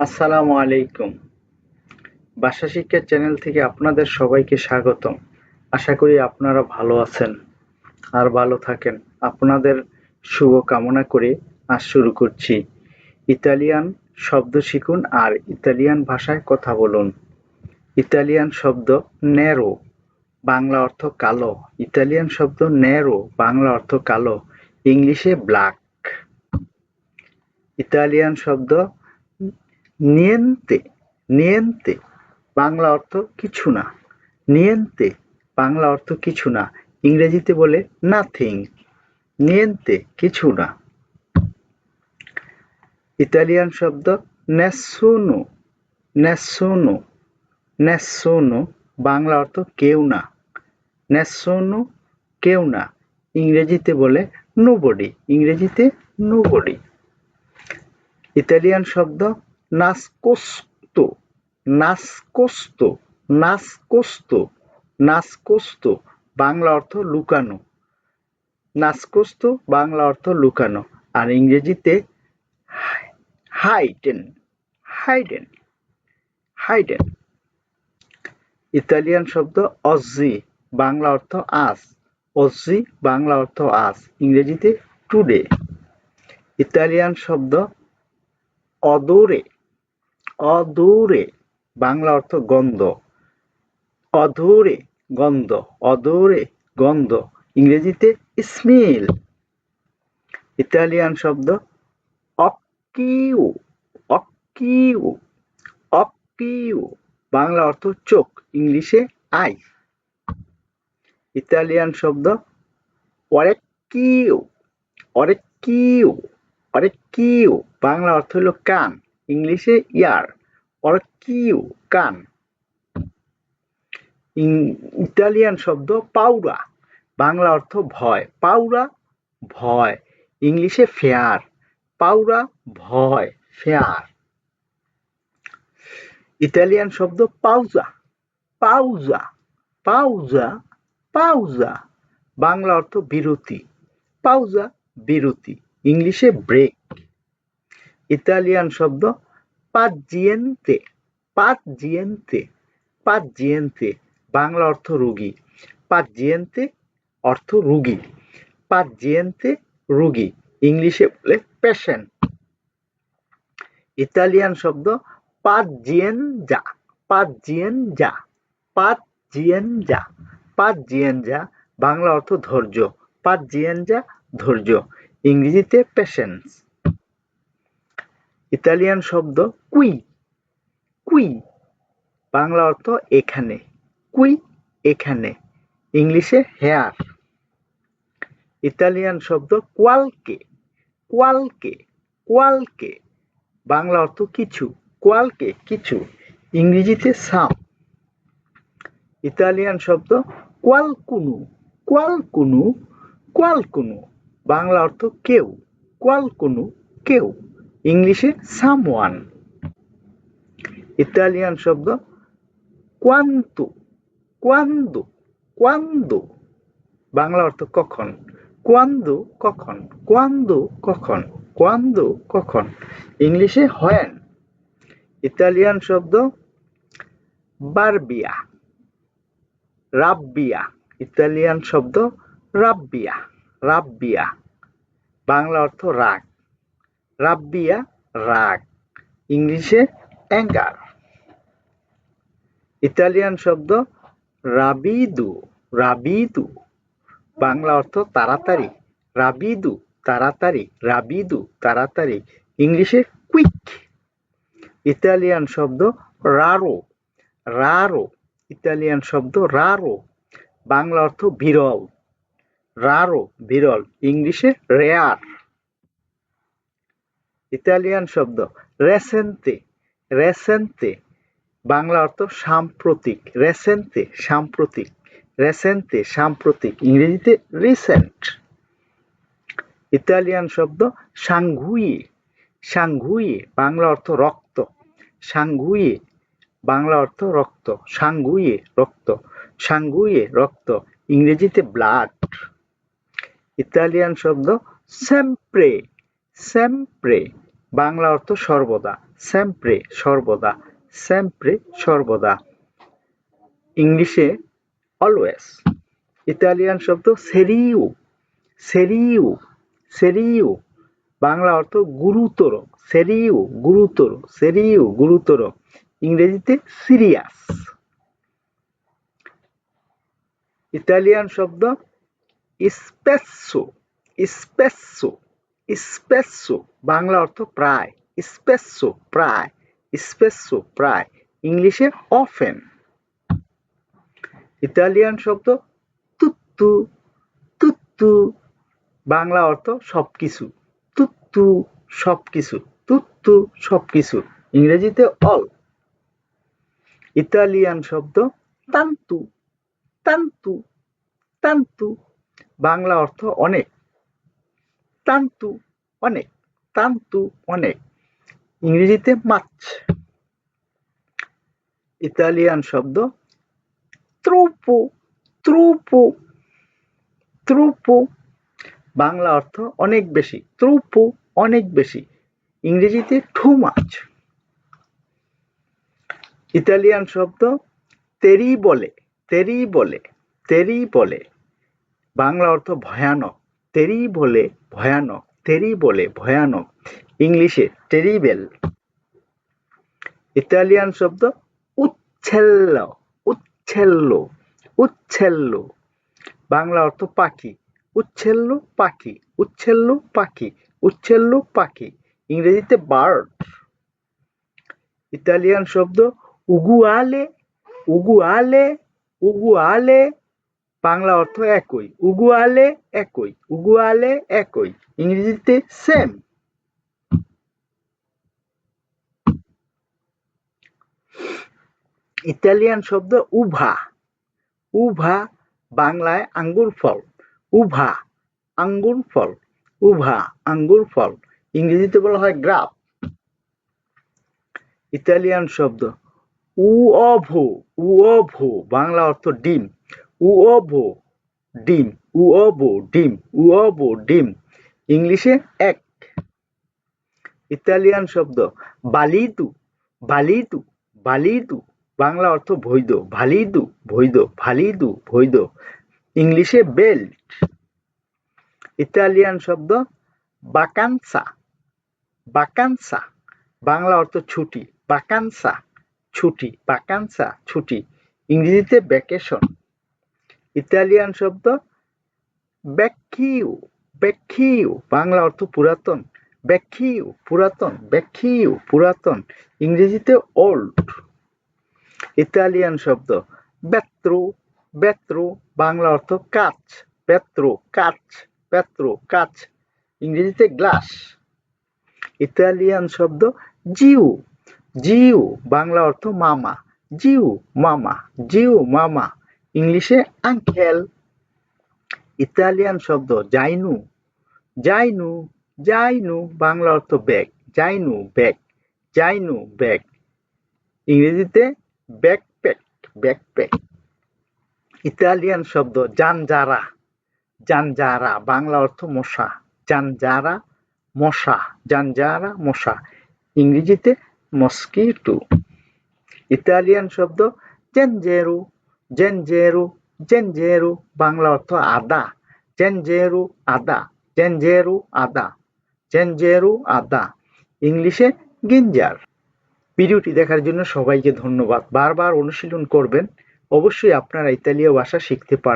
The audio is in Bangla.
আসসালামু আলাইকুম। ভাষা শিক্ষা চ্যানেল থেকে আপনাদের সবাইকে স্বাগতম। আশা করি আপনারা ভালো আছেন আর ভালো থাকেন। আপনাদের শুভ কামনা করে আজ শুরু করছি। ইতালিয়ান শব্দ শিখুন আর ইতালিয়ান ভাষায় কথা বলুন। ইতালিয়ান শব্দ নেরো, বাংলা অর্থ কালো। ইতালিয়ান শব্দ নেরো, বাংলা অর্থ কালো। ইংলিশে ব্ল্যাক। ইতালিয়ান শব্দ নিয়েন্তে নিয়েন্তে, বাংলা অর্থ কিছু না। নিয়েন্তে, বাংলা অর্থ কিছু না। ইংরেজিতে বলে নাথিং নিয়েন্তে কিছু না। ইতালিয়ান শব্দ নেসুনো নেসুনো নেসুনো বাংলা অর্থ কেউ না। নেসুনো কেউ না। ইংরেজিতে বলে নোবডি ইংরেজিতে নোবডি ইতালিয়ান শব্দ নাসকোস্তো নাসকোস্তো নাসকোস্তো নাসকোস্তো, বাংলা অর্থ লুকানো। নাসকোস্তো, বাংলা অর্থ লুকানো। আর ইংরেজিতে হাইডেন হাইডেন হাইডেন। ইতালিয়ান শব্দ অজি বাংলা অর্থ আজ। অজি বাংলা অর্থ আজ। ইংরেজিতে টুডে। ইতালিয়ান শব্দ অদূরে। অদূরে, বাংলা অর্থ গন্ধ। অধূরে গন্ধ, অদূরে গন্ধ, ইংরেজিতে স্মেল ইতালিয়ান শব্দ অকিউ অকিউ অকিউ। বাংলা অর্থ চোখ, ইংলিশে আই ইতালিয়ান শব্দ অরেকিউ অরেকিউ অরেকিউ। বাংলা অর্থ হলো কান। ইংলিশে ইয়ার অর কিউ, কান। ইতালিয়ান শব্দ পাউরা। বাংলা অর্থ ভয়। পাউরা, ভয়। ইংলিশে ফেয়ার। পাউরা, ভয়। ফেয়ার। ইতালিয়ান শব্দ পাউজা। পাউজা পাউজা পাউজা। বাংলা অর্থ বিরতি। পাউজা, বিরতি। ইংলিশে ব্রেক। ইতালিয়ান শব্দ পাজিয়েন্তে পাজিয়েন্তে পাজিয়েন্তে বাংলা অর্থ রুগী। পাজিয়েন্তে অর্থ রুগী। পাজিয়েন্তে রুগী ইংলিশে বলে পেশেন্ট ইতালিয়ান শব্দ পাজিয়েনজা পাজিয়েনজা পাজিয়েনজা পাজিয়েনজা বাংলা অর্থ ধৈর্য। পাজিয়েনজা ধৈর্য ইংরেজিতে পেশেন্স ইতালিয়ান শব্দ কুই কুই। বাংলা অর্থ এখানে, কুই এখানে। ইংলিশে হেয়ার। ইতালিয়ান শব্দ কোয়ালকে কোয়ালকে কোয়ালকে। বাংলা অর্থ কিছু, কোয়ালকে কিছু। ইংরেজিতে সাম। ইতালিয়ান শব্দ কোয়ালকুনু কোয়ালকুনু কোয়ালকুনু। বাংলা অর্থ কেউ, কোয়ালকুনু, কেউ। ইংলিশে সামওয়ান। ইতালিয়ান শব্দ কোয়ান্তু কোয়ান্দু কোয়ান্দু বাংলা অর্থ কখন? কোয়ান্দু কখন? কোয়ান্দু কখন? কোয়ান্দু কখন? ইংলিশে হয়েন। ইতালিয়ান শব্দ বারবিয়া, রাব্বিয়া। ইতালিয়ান শব্দ রাব্বিয়া রাব্বিয়া। বাংলা অর্থ রাগ। রাব্বিয়া, রাগ। ইংলিশে অ্যাঙ্গার। ইতালিয়ান শব্দ রাবিদু রাবিদু। বাংলা অর্থ তাড়াতাড়ি। রাবিদু তাড়াতাড়ি। রাবিদু, তাড়াতাড়ি। ইংলিশে কুইক। ইতালিয়ান শব্দ রারো রারো। ইতালিয়ান শব্দ রারো। বাংলা অর্থ বিরল। রারো, বিরল। ইংলিশে রেয়ার। ইতালিয়ান শব্দ রেসেন্তে রেসেন্তে বাংলা অর্থ সাম্প্রতিক রেসেন্তে সাম্প্রতিক রেসেন্তে সাম্প্রতিক, ইংরেজিতে রিসেন্ট ইতালিয়ান শব্দ সাংঘুইয়ে সাংঘুইয়ে বাংলা অর্থ রক্ত সাংঘুইয়ে বাংলা অর্থ রক্ত সাংঘুইয়ে রক্ত সাংঘুইয়ে রক্ত, ইংরেজিতে ব্লাড ইতালিয়ান শব্দ সেম্প্রে সেম্প্রে বাংলা অর্থ সর্বদা। স্যাম্প্রে সর্বদা। স্যাম্প্রে সর্বদা। ইংলিশে অলওয়েজ ইতালিয়ান শব্দ সেরিউ সেরিউ সেরিউ বাংলা অর্থ গুরুতর। সেরিউ গুরুতর। সেরিউ গুরুতর। ইংরেজিতে সিরিয়াস ইতালিয়ান শব্দ স্পেসো। স্পেসো। স্পেসো, বাংলা অর্থ প্রায়, স্পেসো প্রায় স্পেসো প্রায়, ইংলিশে অফেন ইতালিয়ান শব্দ তুত্তু তুত্তু বাংলা অর্থ সবকিছু। তুত্তু সবকিছু তুত্তু সবকিছু, ইংরেজিতে অল ইতালিয়ান শব্দ তান্তু তান্তু তান্তু, বাংলা অর্থ অনেক। তান্তু অনেক তান্তু অনেক। ইংরেজিতে মাছ। ইতালিয়ান শব্দ ত্রুপো ত্রুপো ত্রুপো। বাংলা অর্থ অনেক বেশি, ত্রুপো অনেক বেশি। ইংরেজিতে টু মাছ। ইতালিয়ান শব্দ তেরি বলে তেরি বলে তেরি বলে। বাংলা অর্থ ভয়ানক। তেরি বলে ভয়ানক তেরি বলে ভয়ানক। ইংলিশে টেরিবেল। ইতালিয়ান শব্দ উচ্ছেল্ল উচ্ছেল্ল উচ্ছেল্ল। বাংলা অর্থ পাখি। উচ্ছেল্ল পাখি উচ্ছেল্ল পাখি উচ্ছেল্ল পাখি। ইংরেজিতে বার্ড ইতালিয়ান শব্দ উগুয়ালে উগুয়ালে উগুয়ালে। বাংলা অর্থ একই, উগুয়ালে একই উগুয়ালে একই, ইংরেজিতে সেম ইতালিয়ান শব্দ উভা উভা বাংলায় আঙ্গুর ফল, উভা আঙ্গুর ফল, উভা আঙ্গুর ফল, ইংরেজিতে বলা হয় গ্রাফ। ইতালিয়ান শব্দ উঅভো উঅভো, বাংলা অর্থ ডিম। উঅভো ডিম উঅভো ডিম উঅভো ডিম। ইংলিশে এক। ইতালিয়ান শব্দ, বালিদু বালিদু বালিদু। বাংলা অর্থ বৈধ ভালিদু বৈধ ভালিদু বৈধ। ইংলিশে বেল্ট। ইতালিয়ান শব্দ, বাকানসা বাকানসা। বাংলা অর্থ ছুটি, বাকানসা ছুটি বাকানসা, ছুটি। ইংরেজিতে ভ্যাকেশন। ইতালিয়ান শব্দ ব্যাকিউ ব্যাকিউ বাংলা অর্থ পুরাতন ব্যাকিউ পুরাতন ব্যাকিউ পুরাতন, ইংরেজিতে ওল্ড ইতালিয়ান শব্দ বেত্রু বেত্রু বাংলা অর্থ কাচ বেত্রু কাচ বেত্রু কাচ, ইংরেজিতে গ্লাস ইতালিয়ান শব্দ জিউ জিউ, বাংলা অর্থ মামা, জিউ মামা জিউ, মামা ইংলিশে আঙ্কেল ইতালিয়ান শব্দ জাইনু জাইনু জাইনু বাংলা অর্থ ব্যাগ জাইনু ব্যাগ জাইনু ব্যাগ ইংরেজিতে ব্যাকপ্যাক ব্যাকপ্যাক ইতালিয়ান শব্দ জানজারা জানজারা, বাংলা অর্থ মশা, জানজারা মশা জানজারা, মশা, ইংরেজিতে মস্কিটো ইতালিয়ান শব্দ জেনজেরু জেনজেরু জেনজেরু বাংলা অর্থ আদা জেনজেরু আদা জেনজেরু আদা জেনজেরু আদা ইংলিশে গিঞ্জার ভিডিওটি দেখার জন্য সবাইকে ধন্যবাদ। বারবার অনুশীলন করবেন। অবশ্যই আপনারা ইতালীয় ভাষা শিখতে পারবেন